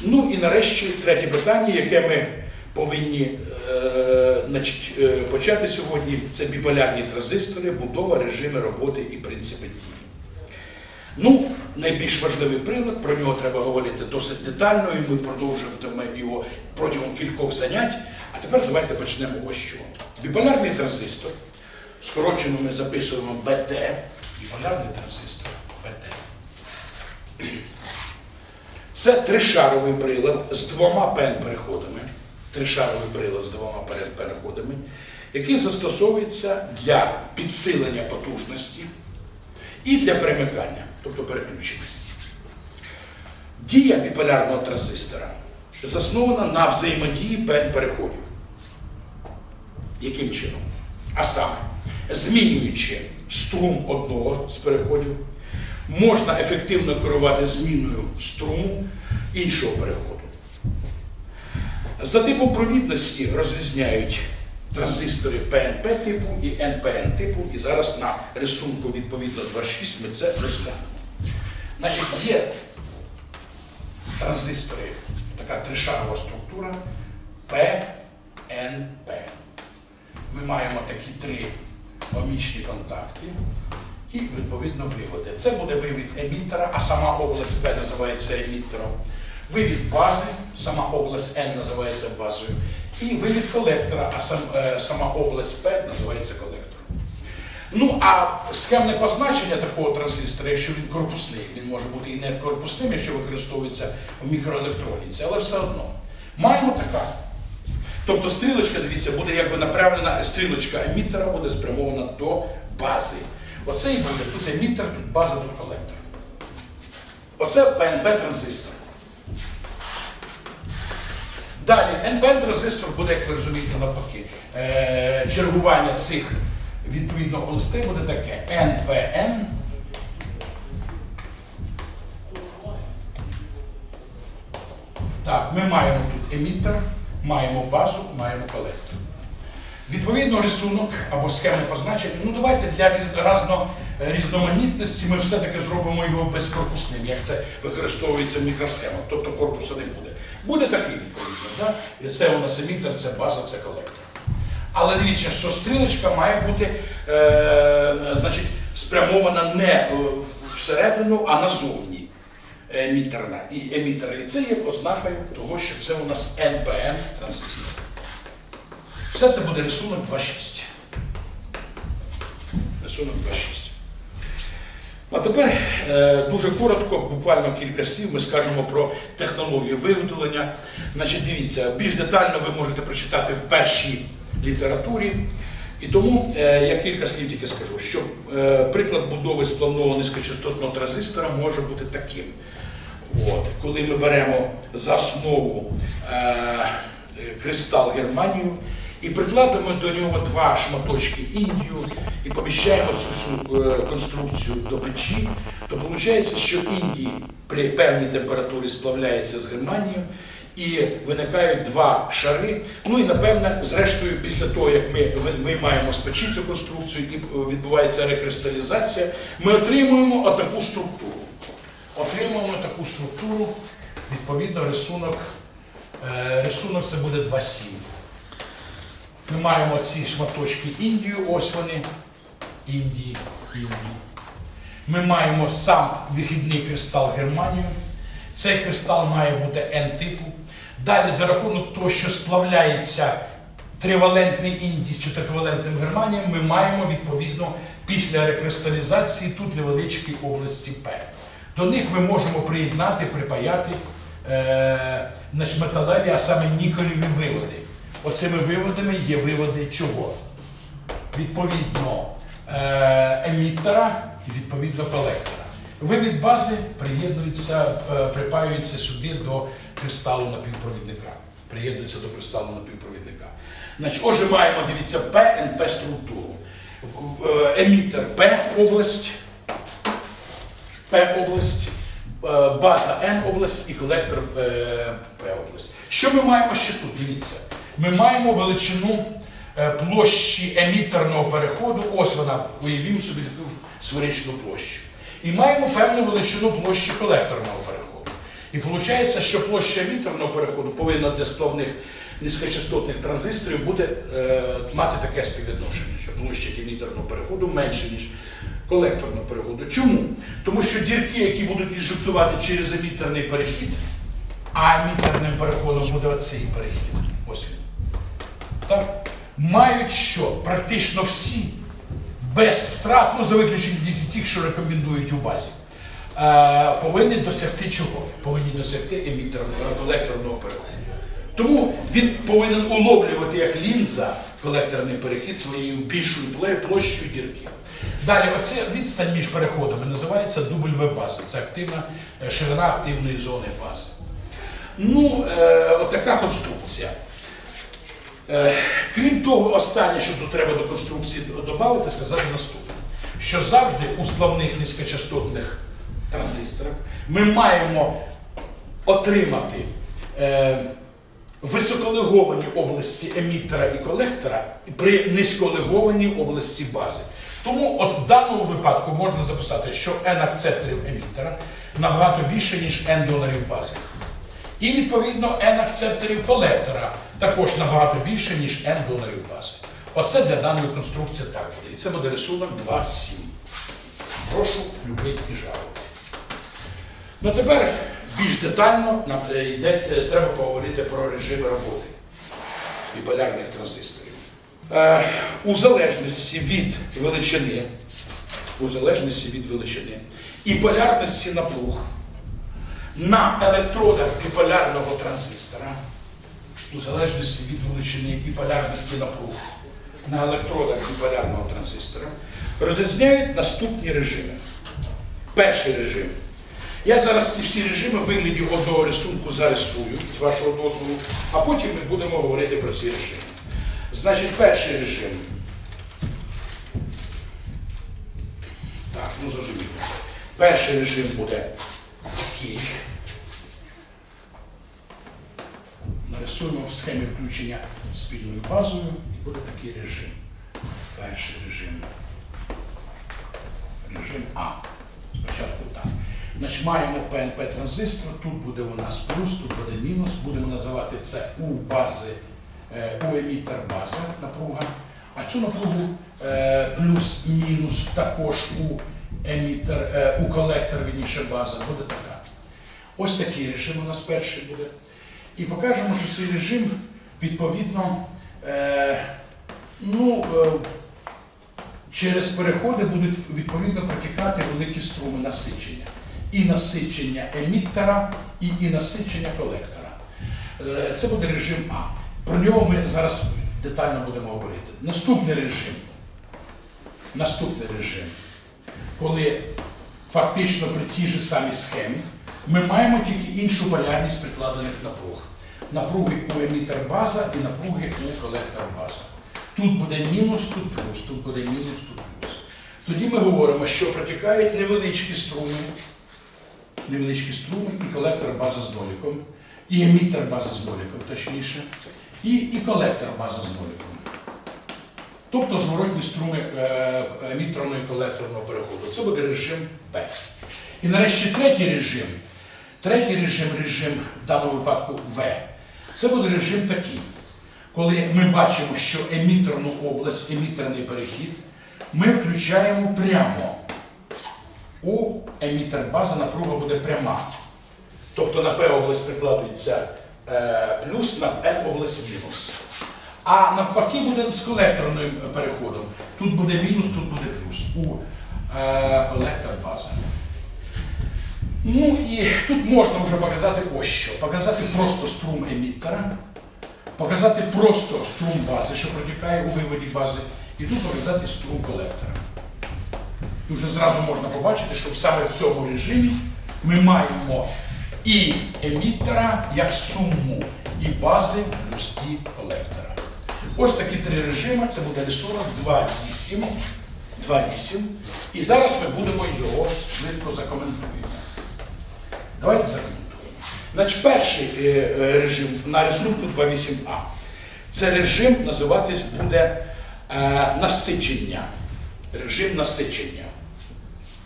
Ну і нарешті третє питання, яке ми повинні е, значить, е, почати сьогодні, це біполярні транзистори, будова, режими роботи і принципи дії. Ну, найбільш важливий прилад, про нього треба говорити досить детально, і ми продовжуватимемо його протягом кількох занять. А тепер давайте почнемо ось чого. Біполярний транзистор, скорочено ми записуємо БТ, біполярний транзистор БТ. Це тришаровий прилад з двома пен-переходами. Тришаровий прилад з двома пен-переходами, який застосовується для підсилення потужності і для перемикання, тобто переключення. Дія біполярного транзистора заснована на взаємодії пен-переходів. Яким чином? А саме, змінюючи струм одного з переходів, можна ефективно керувати зміною струму іншого переходу. За типом провідності розрізняють транзистори ПНП типу і НПН типу, і зараз на рисунку відповідно 2.6 ми це розглянемо. Значить, є транзистори, така тришарова структура ПНП. Ми маємо такі три омічні контакти і відповідно виводи. Це буде вивід емітера, а сама область П називається емітером. Вивід бази, сама область N називається базою. І вивід колектора, а сам, е, сама область П називається колектором. Ну, а схемне позначення такого транзистора, якщо він корпусний, він може бути і не корпусним, якщо використовується в мікроелектроніці, але все одно. Маємо така. Тобто стрілочка, дивіться, буде якби направлена, стрілочка емітера буде спрямована до бази. Оце і буде тут емітер, тут база, тут колектор. Оце ПНП-транзистор. Далі, НПН-транзистор буде, як ви розумієте, навпаки. Е, чергування цих відповідно областей буде таке. НПН. Так, ми маємо тут емітер, маємо базу, маємо колектор. Відповідно, рисунок або схеми позначення. Ну давайте для разно, різноманітності ми все-таки зробимо його безкорпусним, як це використовується в мікросхемах, тобто корпуса не буде. Буде такий відповідно. Да? Це у нас емітер, це база, це колектор. Але дивіться, що стрілочка має бути е, значить, спрямована не е, всередину, а назовні емітерна. І емітера. І це є ознакою того, що це у нас НПН транзистор. Все це буде рисунок 2.6. Рисунок 2.6. А тепер е, дуже коротко, буквально кілька слів, ми скажемо про технологію виготовлення. Значить, дивіться, більш детально ви можете прочитати в першій літературі. І тому е, я кілька слів тільки скажу, що е, приклад будови сплавного низькочастотного транзистора може бути таким. От, коли ми беремо за основу е, кристал Германію і прикладемо до нього два шматочки Індію і поміщаємо цю всю е, конструкцію до печі, то виходить, що Індії при певній температурі сплавляється з Германією. І виникають два шари. Ну і напевне, зрештою, після того, як ми виймаємо з печі цю конструкцію і е, відбувається рекристалізація, ми отримуємо отаку структуру. Отримуємо таку структуру, відповідно, рисунок. Е, рисунок це буде 2,7. Ми маємо ці шматочки Індію, ось вони. Індії, Індії. Ми маємо сам вихідний кристал Германію. Цей кристал має бути N-типу. Далі, за рахунок того, що сплавляється тривалентний Індій з чотиривалентним Германієм, ми маємо відповідно після рекристалізації тут невеличкі області П. До них ми можемо приєднати, припаяти е, металеві, а саме нікелеві виводи. Оцими виводами є виводи чого? Відповідно е, емітера і відповідно колектора. Вивід бази приєднується, е, припаюється сюди до кристалу напівпровідника. Приєднується до кристалу напівпровідника. Значить, отже, маємо, дивіться, ПНП структуру. Е, Емітер П область, П область, база Н область і колектор П область. Що ми маємо ще тут? Дивіться. Ми маємо величину е, площі емітерного переходу. Ось вона, уявімо собі таку сферичну площу. І маємо певну величину площі колекторного переходу. І виходить, що площа емітерного переходу повинна для сплавних низькочастотних транзисторів буде е, мати таке співвідношення, що площа емітерного переходу менше, ніж колекторного переходу. Чому? Тому що дірки, які будуть інжектувати через емітерний перехід, а емітерним переходом буде оцей перехід. Так? Мають що? Практично всі без втрат, ну за виключенням тих, що рекомендують у базі, е, повинні досягти чого? Повинні досягти емітерного колекторного переходу. Тому він повинен уловлювати як лінза колекторний перехід своєю більшою площею дірки. Далі, оця відстань між переходами називається дубль бази. Це активна е, ширина активної зони бази. Ну, е, отака конструкція. Е, Крім того, останнє, що тут треба до конструкції додати, сказати наступне: що завжди у сплавних низькочастотних транзисторах ми маємо отримати е, високолеговані області емітера і колектора при низьколегованій області бази. Тому от в даному випадку можна записати, що n акцепторів емітера набагато більше, ніж n донорів бази. І відповідно n акцепторів колектора також набагато більше, ніж n донорів бази. Оце для даної конструкції так буде. І це буде рисунок 2.7. Прошу любити і жалувати. Ну тепер більш детально нам е, йдеться, треба поговорити про режими роботи біполярних транзисторів. Е, у залежності від величини, у залежності від величини і полярності напруг на електродах біполярного транзистора, у залежності від величини і полярності напруг на електродах біполярного транзистора, розрізняють наступні режими. Перший режим. Я зараз ці всі режими в вигляді одного рисунку зарисую, з вашого дозволу, а потім ми будемо говорити про ці режими. Значить, перший режим. Так, ну зрозуміло. Перший режим буде такий. Нарисуємо в схемі включення спільною базою і буде такий режим. Перший режим. Режим А. Спочатку так. Значить, маємо ПНП транзистор, тут буде у нас плюс, тут буде мінус. Будемо називати це у бази, е, у емітер база напруга. А цю напругу е, плюс і мінус також у емітер, е, у колектор, вірніше база буде така. Ось такий режим у нас перший буде. І покажемо, що цей режим відповідно е, ну, е, через переходи будуть відповідно протікати великі струми насичення. І насичення емітера, і, і насичення колектора. Е, Це буде режим А. Про нього ми зараз детально будемо говорити. Наступний режим. Наступний режим, коли фактично при тій же самій схемі ми маємо тільки іншу полярність прикладених напруг. Напруги у емітер база і напруги у колектор база. Тут буде мінус, тут плюс, тут буде мінус, тут плюс. Тоді ми говоримо, що протікають невеличкі струми, невеличкі струми і колектор база з ноліком, і емітер база з ноліком, точніше, і, і колектор база з ноліком. Тобто зворотні струми е, емітерного і колекторного переходу. Це буде режим Б. І нарешті третій режим. Третій режим, режим в даному випадку В. Це буде режим такий, коли ми бачимо, що емітерну область, емітерний перехід, ми включаємо прямо. У емітер база напруга буде пряма. Тобто на P область прикладується е, плюс, на N область мінус. А навпаки буде з колекторним переходом. Тут буде мінус, тут буде плюс. У е. Ну і тут можна вже показати ось що. Показати просто струм емітера, показати просто струм бази, що протікає у виводі бази, і тут показати струм колектора. І вже зразу можна побачити, що саме в цьому режимі ми маємо і емітера як суму, і бази плюс і колектора. Ось такі три режими. Це буде рисунок 2.8. 2.8. І зараз ми будемо його швидко закоментуємо. Давайте закоментуємо. Значить, перший е, е, режим на рисунку 2.8а. Це режим називатись буде е, насичення. Режим насичення.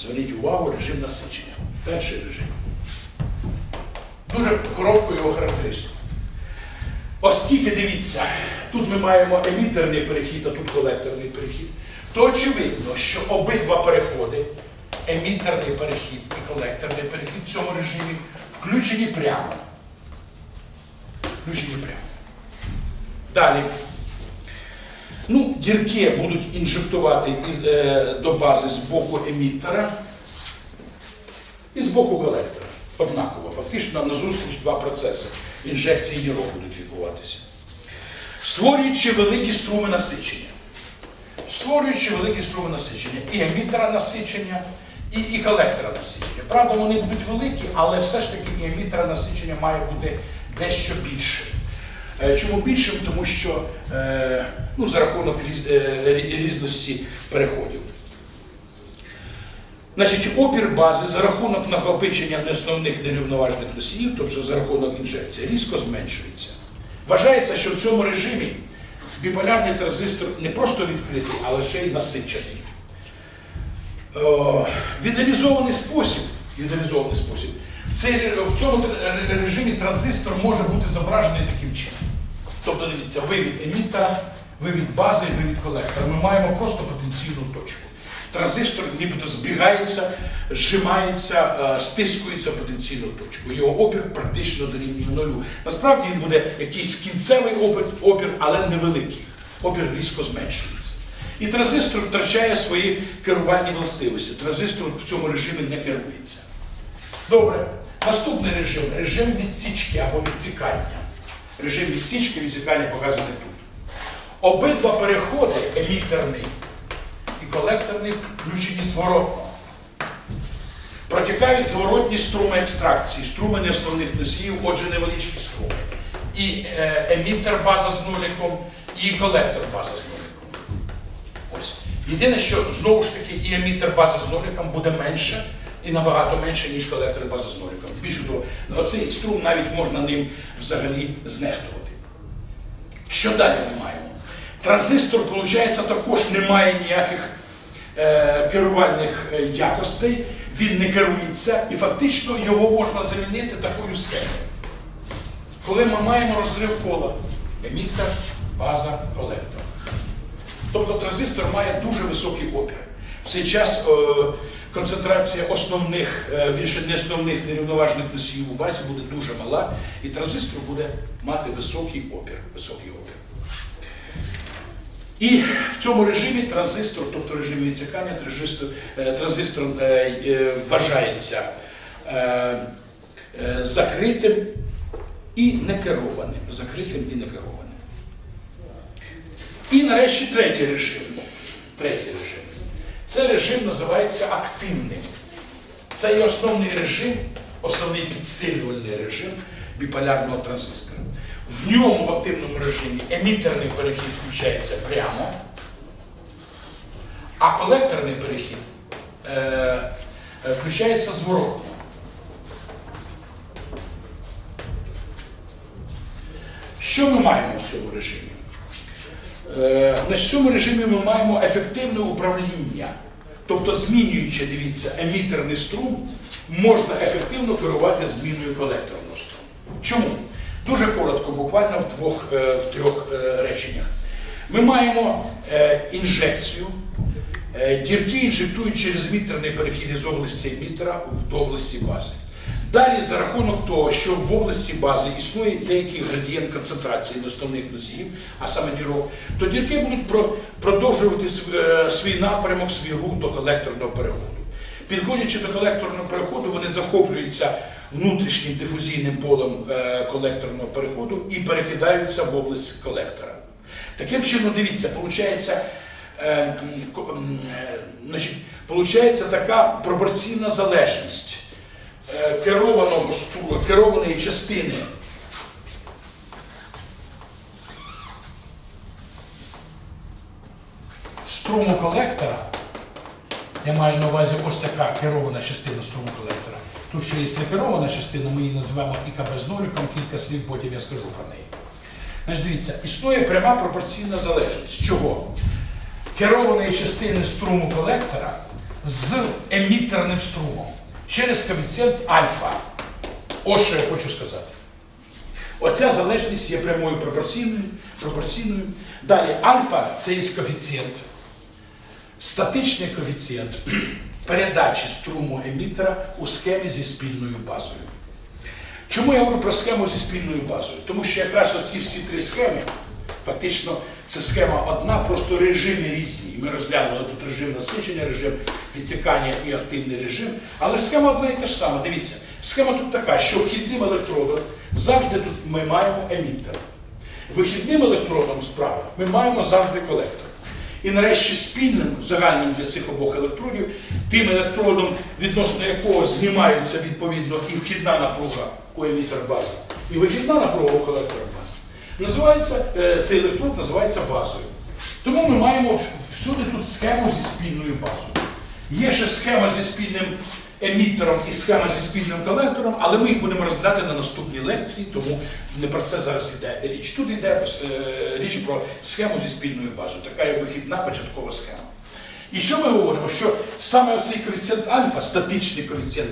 Зверніть увагу, режим насичення. Перший режим. Дуже коротко його характеристику. Оскільки дивіться, тут ми маємо емітерний перехід, а тут колекторний перехід, то очевидно, що обидва переходи, емітерний перехід і колекторний перехід в цьому режимі включені прямо. Включені прямо. Далі. Ну, дірки будуть інжектувати е, до бази з боку емітера і з боку колектора. Однаково. Фактично назустріч два процеси інжекції дірок будуть відбуватися. Створюючи великі струми насичення. Створюючи великі струми насичення. І емітера насичення, і, і колектора насичення. Правда, вони будуть великі, але все ж таки емітера насичення має бути дещо більше. Е, Чому більшим? Тому що е, ну, за рахунок е, різності переходів. Значить, опір бази за рахунок накопичення неосновних нерівноважних носіїв, тобто за рахунок інжекції, різко зменшується. Вважається, що в цьому режимі біполярний транзистор не просто відкритий, але ще й насичений. Е, В спосіб, ідеалізований спосіб, цей, в цьому режимі транзистор може бути зображений таким чином. Тобто, дивіться, вивід емітера, вивід бази і вивід колектора. Ми маємо просто потенційну точку. Транзистор нібито збігається, зжимається, е, стискується в потенційну точку. Його опір практично дорівнює нулю. Насправді він буде якийсь кінцевий опір, опір, але невеликий. Опір різко зменшується. І транзистор втрачає свої керувальні властивості. Транзистор в цьому режимі не керується. Добре. Наступний режим режим відсічки або відсікання. Режим відсічки, відсікання показаний тут. Обидва переходи, емітерний і колекторний, включені зворотно. Протікають зворотні струми екстракції, струми неосновних носіїв, отже, невеличкі струми. І е, емітер база з нуликом, і колектор база з нуликом. Єдине, що знову ж таки і емітер база з ноликом буде менше і набагато менше, ніж колектор база з ноликом. Більше того, оцей струм навіть можна ним взагалі знехтувати. Що далі ми маємо? Транзистор, виходить, також не має ніяких е, керувальних е, якостей, він не керується, і фактично його можна замінити такою схемою. Коли ми маємо розрив кола, емітер, база, колектор. Тобто транзистор має дуже високий опір. В цей час е, концентрація основних, е, більше не основних нерівноважних носіїв у базі буде дуже мала, і транзистор буде мати високий опір. Високий опір. І в цьому режимі транзистор, тобто режим відсікання, транзистор, е, транзистор е, е, вважається е, е, закритим і некерованим. Закритим і некерованим. І нарешті третій режим. Третій режим. Це режим називається активним. Це є основний режим, основний підсилювальний режим біполярного транзистора. В ньому в активному режимі емітерний перехід включається прямо, а колекторний перехід е, включається зворотно. Що ми маємо в цьому режимі? Е, На цьому режимі ми маємо ефективне управління. Тобто, змінюючи, дивіться, емітерний струм, можна ефективно керувати зміною колекторного струму. Чому? Дуже коротко, буквально в двох, е, в трьох е, реченнях. Ми маємо інжекцію. Дірки інжектують через емітерний перехід із області емітера в області бази. Далі, за рахунок того, що в області бази існує деякий градієнт концентрації доставних носіїв, а саме дірок, то дірки будуть продовжувати е, свій напрямок, свій рух до колекторного переходу. Підходячи до колекторного переходу, вони захоплюються внутрішнім дифузійним полем е, колекторного переходу і перекидаються в область колектора. Таким чином, дивіться, виходить, е, е, получається така пропорційна залежність е, керованого сту- керованої частини струму колектора. Я маю на увазі ось така керована частина струму колектора. Тут ще є некерована частина, ми її називаємо ІКБ з ноликом, кілька слів, потім я скажу про неї. Значить, дивіться, існує пряма пропорційна залежність. Чого? Керованої частини струму колектора з емітерним струмом через коефіцієнт альфа. Ось що я хочу сказати. Оця залежність є прямою пропорційною. пропорційною. Далі альфа це є коефіцієнт, статичний коефіцієнт передачі струму емітера у схемі зі спільною базою. Чому я говорю про схему зі спільною базою? Тому що якраз оці всі три схеми, фактично, це схема одна, просто режими різні. Ми розглянули тут режим насичення, режим відсікання і активний режим. Але схема одна і та ж сама. Дивіться, схема тут така, що вхідним електродом завжди тут ми маємо емітер. Вихідним електродом справа ми маємо завжди колектор. І нарешті спільним, загальним для цих обох електродів, тим електродом, відносно якого знімається відповідно і вхідна напруга у емітер бази, і вихідна напруга у колектора. Називається, е, цей електрод називається базою. Тому ми маємо всюди тут схему зі спільною базою. Є ще схема зі спільним емітером і схема зі спільним колектором, але ми їх будемо розглядати на наступній лекції, тому не про це зараз йде річ. Тут йде е, річ про схему зі спільною базою, така як вихідна початкова схема. І що ми говоримо? Що саме оцей коефіцієнт альфа, статичний коефіцієнт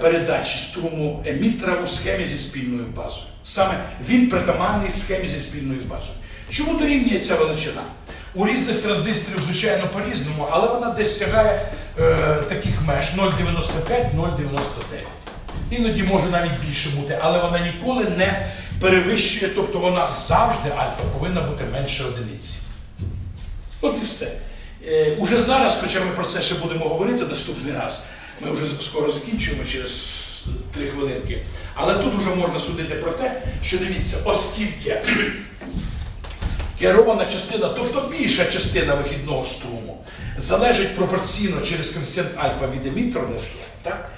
передачі струму емітера у схемі зі спільною базою. Саме він притаманний схемі зі спільною базою. Чому дорівнює ця величина? У різних транзисторів, звичайно, по-різному, але вона десь сягає е, таких меж 0,95-0,99. Іноді може навіть більше бути, але вона ніколи не перевищує, тобто вона завжди альфа повинна бути менше одиниці. От і все. Е, уже зараз, хоча ми про це ще будемо говорити наступний раз, ми вже скоро закінчуємо через три хвилинки. Але тут вже можна судити про те, що дивіться, оскільки керована частина, тобто більша частина вихідного струму, залежить пропорційно через коефіцієнт альфа від емітерного струму, так?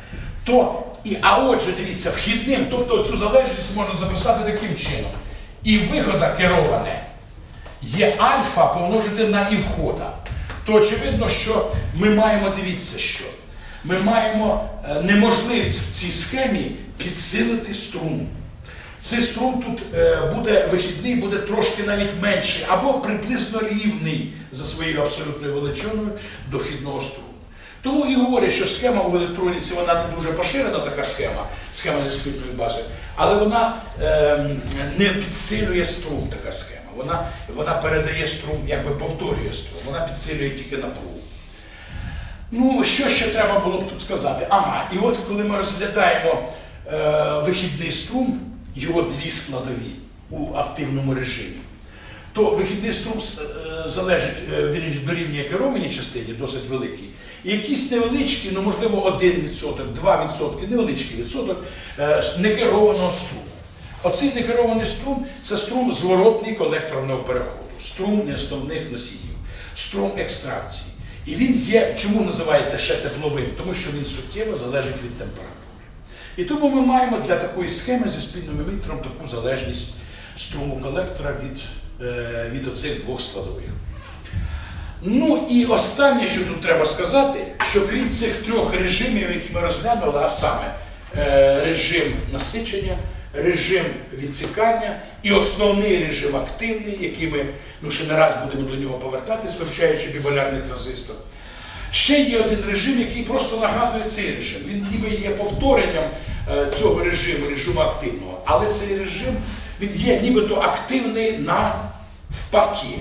то і, а отже, дивіться, вхідним, тобто цю залежність можна записати таким чином. І вихода кероване є альфа помножити на і входа. То очевидно, що ми маємо, дивіться, що ми маємо е, неможливість в цій схемі підсилити струм. Цей струм тут е, буде вихідний, буде трошки навіть менший, або приблизно рівний за своєю абсолютною величиною до вхідного струму. Тому і говорять, що схема в електроніці вона не дуже поширена, така схема, схема зі спільною базою, але вона ем, не підсилює струм, така схема. Вона, вона передає струм, якби повторює струм, вона підсилює тільки напругу. Ну, що ще треба було б тут сказати? Ага, і от коли ми розглядаємо е, вихідний струм, його дві складові у активному режимі, то вихідний струм е, залежить, е, він дорівнює керованій частині, досить великий, і якісь невеличкі, ну можливо, 1%, 2%, невеличкий відсоток е, некерованого струму. Оцей некерований струм це струм зворотний колекторного переходу, струм неосновних носіїв, струм екстракції. І він є, чому називається ще тепловим? Тому що він суттєво залежить від температури. І тому ми маємо для такої схеми зі спільним емітером таку залежність струму колектора від, е, від оцих двох складових. Ну і останнє, що тут треба сказати, що крім цих трьох режимів, які ми розглянули, а саме е, режим насичення, режим відсікання і основний режим активний, який ми ну, ще не раз будемо до нього повертатись, вивчаючи біполярний транзистор. Ще є один режим, який просто нагадує цей режим. Він ніби є повторенням е, цього режиму, режиму активного. Але цей режим він є нібито активний навпаки.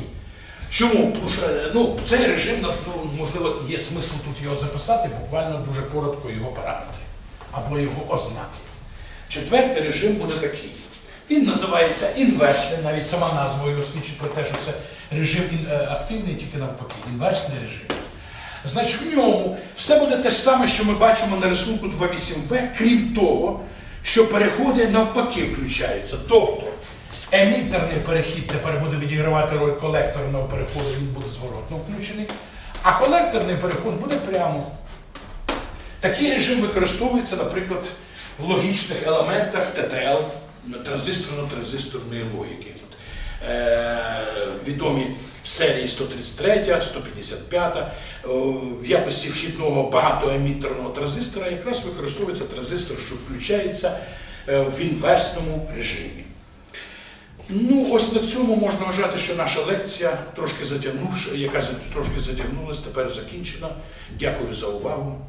Чому? Тому що е, ну, цей режим, ну, можливо, є смисл тут його записати, буквально дуже коротко його параметри або його ознаки. Четвертий режим буде такий. Він називається інверсний, навіть сама назва його свідчить про те, що це режим е, активний, тільки навпаки, інверсний режим. Значить, в ньому все буде те ж саме, що ми бачимо на рисунку 2.8В, крім того, що переходи навпаки включаються. Тобто емітерний перехід тепер буде відігравати роль колекторного переходу, він буде зворотно включений, а колекторний переход буде прямо. Такий режим використовується, наприклад, логічних елементах ТТЛ, транзисторно-транзисторної логіки. Е, відомі серії 133, 155, е, в якості вхідного багатоемітерного транзистора якраз використовується транзистор, що включається е, в інверсному режимі. Ну, ось на цьому можна вважати, що наша лекція, трошки затягнувши, яка трошки затягнулася, тепер закінчена. Дякую за увагу.